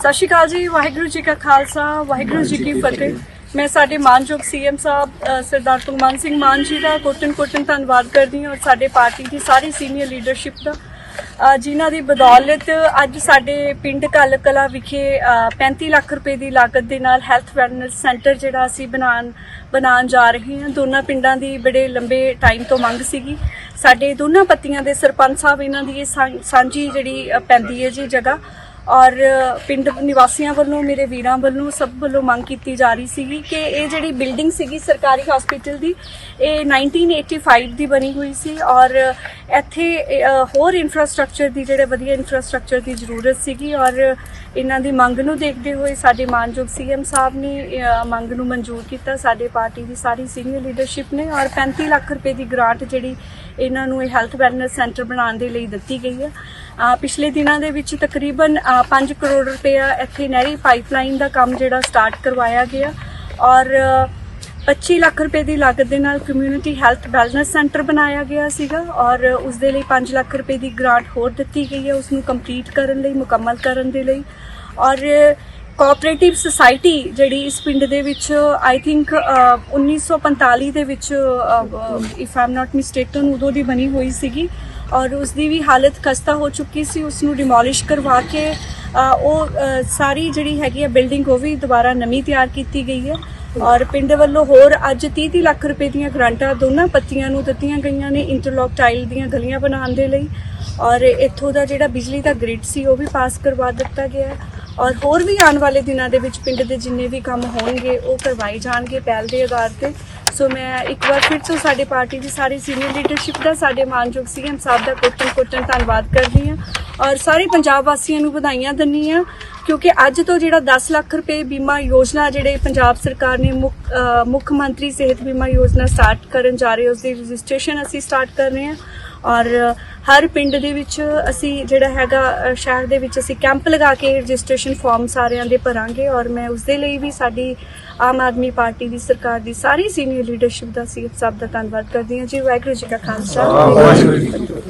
ਸਤਿ ਸ਼੍ਰੀ ਅਕਾਲ ਜੀ ਵਾਹਿਗੁਰੂ ਜੀ ਕਾ ਖਾਲਸਾ ਵਾਹਿਗੁਰੂ ਜੀ ਕੀ ਫਤਿਹ। ਮੈਂ ਸਾਡੇ ਮਾਨਯੋਗ ਸੀਐਮ ਸਾਹਿਬ ਸਰਦਾਰ ਭਗਵੰਤ ਸਿੰਘ ਮਾਨ ਜੀ ਦਾ ਕੋਟਨ ਕੋਟਨ ਧੰਨਵਾਦ ਕਰਦੀ ਹਾਂ ਔਰ ਸਾਡੇ ਪਾਰਟੀ ਦੀ ਸਾਰੀ ਸੀਨੀਅਰ ਲੀਡਰਸ਼ਿਪ ਦਾ। ਜਿਨ੍ਹਾਂ ਦੀ ਬਦੌਲਤ ਅੱਜ ਸਾਡੇ ਪਿੰਡ ਕੱਲ ਕਲਾ ਵਿਖੇ ਅ, 35 ਲੱਖ ਰੁਪਏ ਦੀ ਲਾਗਤ ਦੇ ਨਾਲ ਹੈਲਥ ਵੈਲਨੈਸ ਸੈਂਟਰ ਜਿਹੜਾ ਅਸੀਂ ਬਣਾਉਣ ਬਣਾਉਣ ਜਾ ਰਹੇ ਹਾਂ। ਦੋਨਾਂ ਪਿੰਡਾਂ ਦੀ ਬੜੇ ਲੰਬੇ ਟਾਈਮ ਤੋਂ ਮੰਗ ਸੀਗੀ। ਸਾਡੇ ਦੋਨਾਂ ਪੱਤੀਆਂ ਦੇ ਸਰਪੰਚ ਸਾਹਿਬ ਇਹਨਾਂ ਦੀ ਇਹ ਸਾਂਝੀ ਜਿਹੜੀ ਪੈਂਦੀ ਹੈ ਜੀ ਜਗ੍ਹਾ ਔਰ ਪਿੰਡ ਨਿਵਾਸੀਆਂ ਵੱਲੋਂ, ਮੇਰੇ ਵੀਰਾਂ ਵੱਲੋਂ, ਸਭ ਵੱਲੋਂ ਮੰਗ ਕੀਤੀ ਜਾ ਰਹੀ ਸੀਗੀ ਕਿ ਇਹ ਜਿਹੜੀ ਬਿਲਡਿੰਗ ਸੀਗੀ ਸਰਕਾਰੀ ਹਸਪੀਟਲ ਦੀ, ਇਹ 1985 ਦੀ ਬਣੀ ਹੋਈ ਸੀ ਔਰ ਇੱਥੇ ਹੋਰ ਇਨਫਰਾਸਟ੍ਰਕਚਰ ਦੀ, ਜਿਹੜੇ ਵਧੀਆ ਇਨਫਰਾਸਟ੍ਰਕਚਰ ਦੀ ਜ਼ਰੂਰਤ ਸੀਗੀ ਔਰ ਇਹਨਾਂ ਦੀ ਮੰਗ ਨੂੰ ਦੇਖਦੇ ਹੋਏ ਸਾਡੇ ਮਾਨਯੋਗ ਸੀਐਮ ਸਾਹਿਬ ਨੇ ਮੰਗ ਨੂੰ ਮਨਜ਼ੂਰ ਕੀਤਾ। ਸਾਡੇ ਪਾਰਟੀ ਦੀ ਸਾਰੀ ਸੀਨੀਅਰ ਲੀਡਰਸ਼ਿਪ ਨੇ ਔਰ 35 ਲੱਖ ਰੁਪਏ ਦੀ ਗ੍ਰਾਂਟ ਜਿਹੜੀ ਇਹਨਾਂ ਨੂੰ ਇਹ ਹੈਲਥ ਵੈਲਨੈਸ ਸੈਂਟਰ ਬਣਾਉਣ ਦੇ ਲਈ ਦਿੱਤੀ ਗਈ ਹੈ। ਪਿਛਲੇ ਦਿਨਾਂ ਦੇ ਵਿੱਚ ਤਕਰੀਬਨ ਅ, 5 ਕਰੋੜ ਰੁਪਇਆ ਇੱਥੇ ਨਹਿਰੀ ਪਾਈਪਲਾਈਨ ਦਾ ਕੰਮ ਜਿਹੜਾ ਸਟਾਰਟ ਕਰਵਾਇਆ ਗਿਆ ਔਰ ਅ, 25 ਲੱਖ ਰੁਪਏ ਦੀ ਲਾਗਤ ਦੇ ਨਾਲ ਕਮਿਊਨਿਟੀ ਹੈਲਥ ਵੈਲਨੈਸ ਸੈਂਟਰ ਬਣਾਇਆ ਗਿਆ ਸੀਗਾ ਔਰ ਉਸ ਦੇ ਲਈ 5 ਲੱਖ ਰੁਪਏ ਦੀ ਗ੍ਰਾਂਟ ਹੋਰ ਦਿੱਤੀ ਗਈ ਹੈ ਉਸ ਨੂੰ ਕੰਪਲੀਟ ਕਰਨ ਲਈ ਮੁਕੰਮਲ ਕਰਨ ਦੇ ਲਈ ਔਰ ਕੋਆਪਰੇਟਿਵ ਸੁਸਾਇਟੀ ਜਿਹੜੀ ਇਸ ਪਿੰਡ ਦੇ ਵਿੱਚ ਆਈ ਥਿੰਕ 1945 ਦੇ ਵਿੱਚ ਇਫ ਆਮ ਨਾਟ ਮਿਸਟੇਕਨ ਉਦੋਂ ਦੀ ਬਣੀ ਹੋਈ ਸੀਗੀ ਔਰ ਉਸ ਦੀ ਵੀ ਹਾਲਤ ਖਸਤਾ ਹੋ ਚੁੱਕੀ ਸੀ। ਉਸ ਨੂੰ ਡਿਮੋਲਿਸ਼ ਕਰਵਾ ਕੇ ਉਹ ਸਾਰੀ ਜਿਹੜੀ ਹੈਗੀ ਹੈ ਬਿਲਡਿੰਗ ਉਹ ਵੀ ਦੁਬਾਰਾ ਨਵੀਂ ਤਿਆਰ ਕੀਤੀ ਗਈ ਹੈ ਔਰ ਪਿੰਡ ਵੱਲੋਂ ਹੋਰ ਅੱਜ 30 30 ਲੱਖ ਰੁਪਏ ਦੀਆਂ ਗ੍ਰਾਂਟਾਂ ਦੋਨਾਂ ਪੱਤੀਆਂ ਨੂੰ ਦਿੱਤੀਆਂ ਗਈਆਂ ਨੇ ਇੰਟਰਲੌਕ ਟਾਈਲ ਦੀਆਂ ਗਲੀਆਂ ਬਣਾਉਣ ਦੇ ਲਈ ਔਰ ਇੱਥੋਂ ਦਾ ਜਿਹੜਾ ਬਿਜਲੀ ਦਾ ਗ੍ਰਿਡ ਸੀ, ਉਹ ਵੀ ਪਾਸ ਕਰਵਾ ਦਿੱਤਾ ਗਿਆ ਔਰ ਹੋਰ ਵੀ ਆਉਣ ਵਾਲੇ ਦਿਨਾਂ ਦੇ ਵਿੱਚ ਪਿੰਡ ਦੇ ਜਿੰਨੇ ਵੀ ਕੰਮ ਹੋਣਗੇ, ਉਹ ਕਰਵਾਏ ਜਾਣਗੇ ਪਹਿਲ ਦੇ ਆਧਾਰ ਤੇ। ਸੋ ਮੈਂ ਇੱਕ ਵਾਰ ਫਿਰ ਤੋਂ ਸਾਡੇ ਪਾਰਟੀ ਦੀ ਸਾਰੀ ਸੀਨੀਅਰ ਲੀਡਰਸ਼ਿਪ ਦਾ, ਸਾਡੇ ਮਾਨਯੋਗ ਸੀਐਮ ਸਾਹਿਬ ਦਾ ਕੋਟਨ ਕੋਟਨ ਧੰਨਵਾਦ ਕਰਦੀ ਹਾਂ। ਔਰ ਸਾਰੇ ਪੰਜਾਬ ਵਾਸੀਆਂ ਨੂੰ ਵਧਾਈਆਂ ਦਿੰਦੀ ਹਾਂ, ਕਿਉਂਕਿ ਅੱਜ ਤੋਂ ਜਿਹੜਾ 10 ਲੱਖ ਰੁਪਏ ਬੀਮਾ ਯੋਜਨਾ ਜਿਹੜੇ ਪੰਜਾਬ ਸਰਕਾਰ ਨੇ ਮੁੱਖ ਮੁੱਖ ਮੰਤਰੀ ਸਿਹਤ ਬੀਮਾ ਯੋਜਨਾ ਸਟਾਰਟ ਕਰਨ ਜਾ ਰਹੇ ਉਸ ਦੀ ਰਜਿਸਟ੍ਰੇਸ਼ਨ ਅਸੀਂ ਸਟਾਰਟ ਕਰ ਰਹੇ ਹਾਂ। ਔਰ ਹਰ ਪਿੰਡ ਦੇ ਵਿੱਚ ਅਸੀਂ ਜਿਹੜਾ ਹੈਗਾ ਸ਼ਹਿਰ ਦੇ ਵਿੱਚ ਅਸੀਂ ਕੈਂਪ ਲਗਾ ਕੇ ਰਜਿਸਟ੍ਰੇਸ਼ਨ ਫਾਰਮ ਸਾਰਿਆਂ ਦੇ ਭਰਾਂਗੇ ਔਰ ਮੈਂ ਉਸ ਦੇ ਲਈ ਵੀ ਸਾਡੀ ਆਮ ਆਦਮੀ ਪਾਰਟੀ ਦੀ ਸਰਕਾਰ ਦੀ ਸਾਰੀ ਸੀਨੀਅਰ ਲੀਡਰਸ਼ਿਪ ਦਾ ਸੀਐਮ ਸਾਹਿਬ ਦਾ ਧੰਨਵਾਦ ਕਰਦੀ ਹਾਂ। ਜੀ, ਵਾਹਿਗੁਰੂ ਜੀ ਕਾ ਖਾਲਸਾ। ਵਾਹਿਗੁਰੂ ਜੀ